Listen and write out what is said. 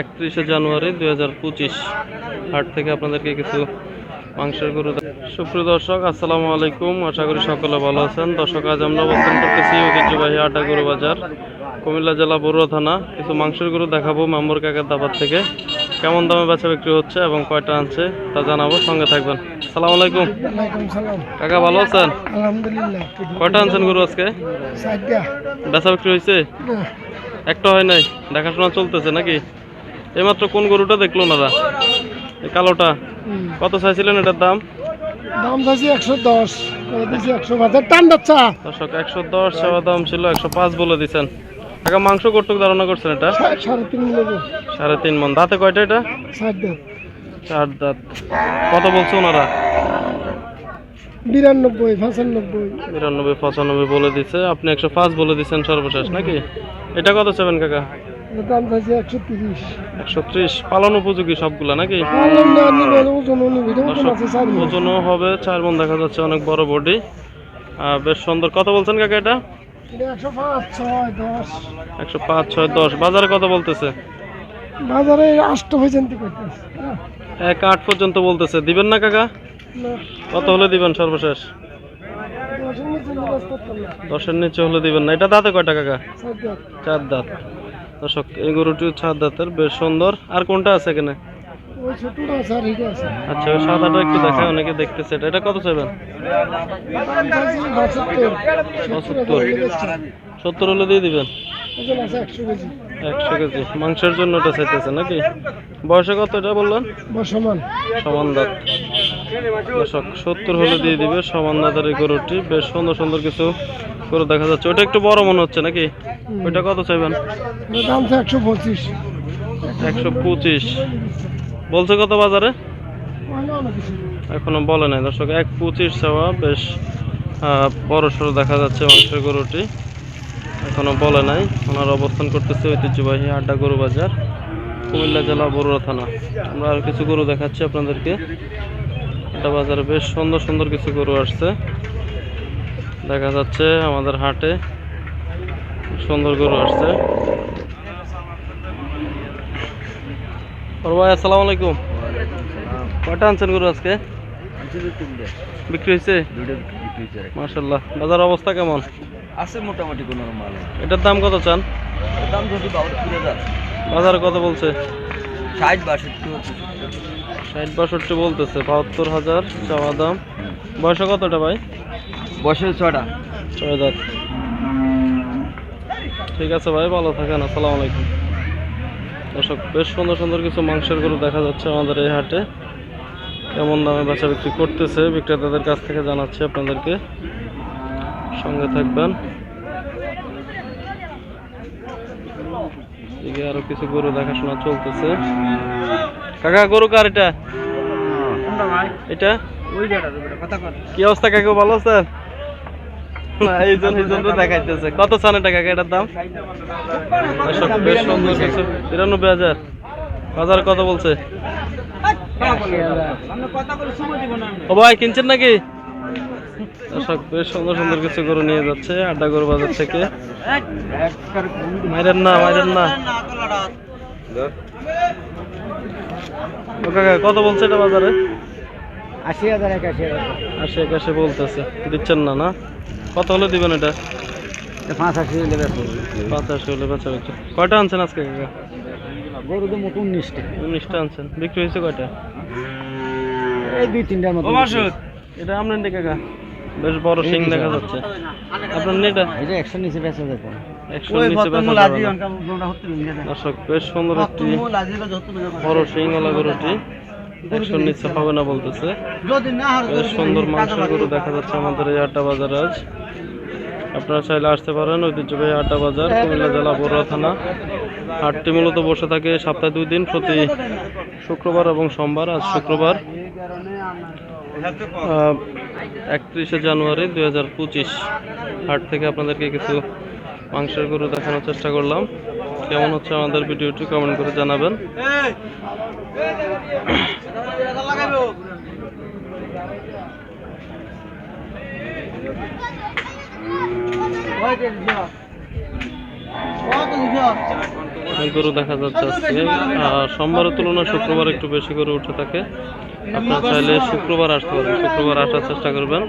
একত্রিশে জানুয়ারি দুই হাজার পঁচিশ। হাট থেকে আপনাদেরকে কিছু মাংসের গরু সুপ্রিয় দর্শক আসসালামু আলাইকুম। আশা করি সকলে ভালো আছেন। দর্শক আজ আমরা অবস্থান করতেছি ঐতিহ্যবাহী আটা গরু বাজার কুমিল্লা জেলা বড়ুয়া থানা। কিছু মাংসের গরু দেখাবো মাম্বর কাকার দাবার থেকে। কেমন দামে বেচা বিক্রি হচ্ছে এবং কয়টা আনছে তা জানাব। সঙ্গে থাকবেন। সালাম আলাইকুম। কাকা ভালো আছেন? কয়টা আনছেন গরু আজকে? বেচা বিক্রি হয়েছে? একটা হয় নাই? দেখাশোনা চলতেছে নাকি? এইমাত্র কোন গরুটা দেখল ওনারা? এই কালোটা। কত চাইছিলেন এটার দাম? দাম চাইছি একশো দশ একশো বাজার টান যাচ্ছা দর্শক একশো দশ দাম ছিল একশো পাঁচ বলে দিচ্ছেন টাকা মাংস কটুক ধারণা করছেন এটা? সাড়ে তিন সাড়ে তিন মন। দাঁতে কয়টা এটা? সাইডটা চার দাঁত। কত বলছে ওনারা? বিরানব্বই পঁচানব্বই। বিরানব্বই পঁচানব্বই বলে দিচ্ছে আপনি একশো পাঁচ বলে দিচ্ছেন সর্বশেষ নাকি? এটা কত চাবেন কাকা? দাম চাইছি একশো তিরিশ। একশো ত্রিশ। পালন উপযোগী সবগুলা নাকি। ওজনও হবে চার মন দেখা যাচ্ছে অনেক বড় বডি। বেশ সুন্দর। কত বলছেন কাকা এটা? একশো পাঁচ ছয় দশ। বাজারে কত বলতেছে? বাজারে আষ্ট পর্যন্ত। এক আট পর্যন্ত বলতেছে। দিবেন না কাকা? কত হলে দিবেন সর্বশেষ? দশের নিচে হলে দিবেন না। এটা দাঁতে কয়টা কাকা? চার দাঁত। দর্শক এই গরুটিও চার দাঁতের বেশ সুন্দর। আর কোনটা আছে এখানে? আচ্ছা ওই সাদাটা একটু দেখায় অনেকে দেখতেছে এটা। এটা কত চাইবেন? সত্তর হলে দিয়ে দিবেন? একশো কেজি। মাংসের জন্য চাইতেছে নাকি? বয়সে কত এটা বললেন? সমান দাঁত। দর্শক সত্তর হলে দিয়ে দিবে সমান দাঁতের এই গরুটি। বেশ সুন্দর সুন্দর কিছু গরু দেখা যাচ্ছে। ওটা একটু বড় মনে হচ্ছে নাকি? ওইটা কত চাইবেন? দাম তো একশো পঁচিশ। একশো পঁচিশ। বলছে কত বাজারে? এখনও বলে নাই দর্শক এক পঁচিশ চাওয়া বেশ বড় সড়ো দেখা যাচ্ছে মাংসের গরুটি। এখনও বলে নাই ওনার অবস্থান করতেছে ঐতিহ্যবাহী আড্ডা গরু বাজার কুমিল্লা জেলা বড়ুয়া থানা। আমরা আর কিছু গরু দেখাচ্ছি আপনাদেরকে। আড্ডা বাজারে বেশ সুন্দর সুন্দর কিছু গরু আসছে। দেখা যাচ্ছে আমাদের হাটে। সুন্দর গরু আসছে। ভাই আসসালামু আলাইকুম। কয়টা আনছেন গরু আজকে? বিক্রি হয়েছে? মার্শাল্লাহ বাজার অবস্থা কেমন? আছে মোটামুটি কোনো মাল এটার দাম কত চান? দাম যদি বাজারে কত বলছে? ষাট বাষট্টি ষাট বাষট্টি বলতেছে বাহাত্তর হাজার চাওয়া দাম। বয়স কতটা ভাই? বছর ছটা ছয় দাঁত। ঠিক আছে ভাই ভালো থাকেন আসসালামু আলাইকুম। দর্শক বেশ সুন্দর সুন্দর কিছু মাংসের গরু দেখা যাচ্ছে আমাদের এই হাটে। কেমন দামে বেচা বিক্রি করতেছে বিক্রেতাদের কাছ থেকে জানাচ্ছি আপনাদেরকে। সঙ্গে থাকবেন। এদিকে আরও কিছু গরু দেখাশোনা চলতেছে। কাকা গরু কার এটা? এটা? কি অবস্থা কাকু ভালো আছেন? না এই জন্য দেখাইতেছে। কত চান এটা কাকা এটার দাম? বেশ সুন্দর কিছু। তিরানব্বই হাজার। বাজার কত বলছে? ও ভাই কিনছেন নাকি? দর্শক বেশ সুন্দর সুন্দর কিছু গরু নিয়ে যাচ্ছে আড্ডা গরু বাজার থেকে। মাইরেন না মাইরেন না। কত বলছে এটা বাজারে? আশি হাজার একাশি হাজার। আশি একাশি বলতেছে। দিচ্ছেন না না? কত হলে দিবেন এটা? পাঁচ আশি হলে পাঁচ হলে বেচা বিক্রি। কয়টা আনছেন আজকে? কাকা গরু তো মোট উনিশটা। উনিশটা আনছেন। বিক্রি হয়েছে কয়টা? এই দুই তিনটার মতো এটা আপনার কাকা বেশ বড় সিং দেখা যাচ্ছে। আপনার নে এটা একশো নিচে বেচা যেত একশো নিচে বেচা দর্শক বেশ সুন্দর একটি বড় সিংওয়ালা গরুটি। একশোর নিচে হবে না বলতেছে। সুন্দর মাংসের গরু দেখা যাচ্ছে আমাদের এই আড্ডা বাজার আজ। আপনারা চাইলে আসতে পারেন ঐতিহ্যবাহী আড্ডা বাজার কুমিল্লা জেলা বড়ুয়া থানা। হাটটি মূলত বসে থাকে সপ্তাহে দুই দিন প্রতি শুক্রবার এবং সোমবার আজ শুক্রবার একত্রিশে জানুয়ারি দুই হাজার পঁচিশ। হাট থেকে আপনাদেরকে কিছু মাংসের গরু দেখানোর চেষ্টা করলাম। কেমন হচ্ছে আমাদের ভিডিওটি কমেন্ট করে জানাবেন। গরু দেখা যাচ্ছে আজকে। সোমবারের তুলনায় শুক্রবার একটু বেশি করে উঠে থাকে। আপনারা চাইলে শুক্রবার আসতে পারেন শুক্রবার আসার চেষ্টা করবেন।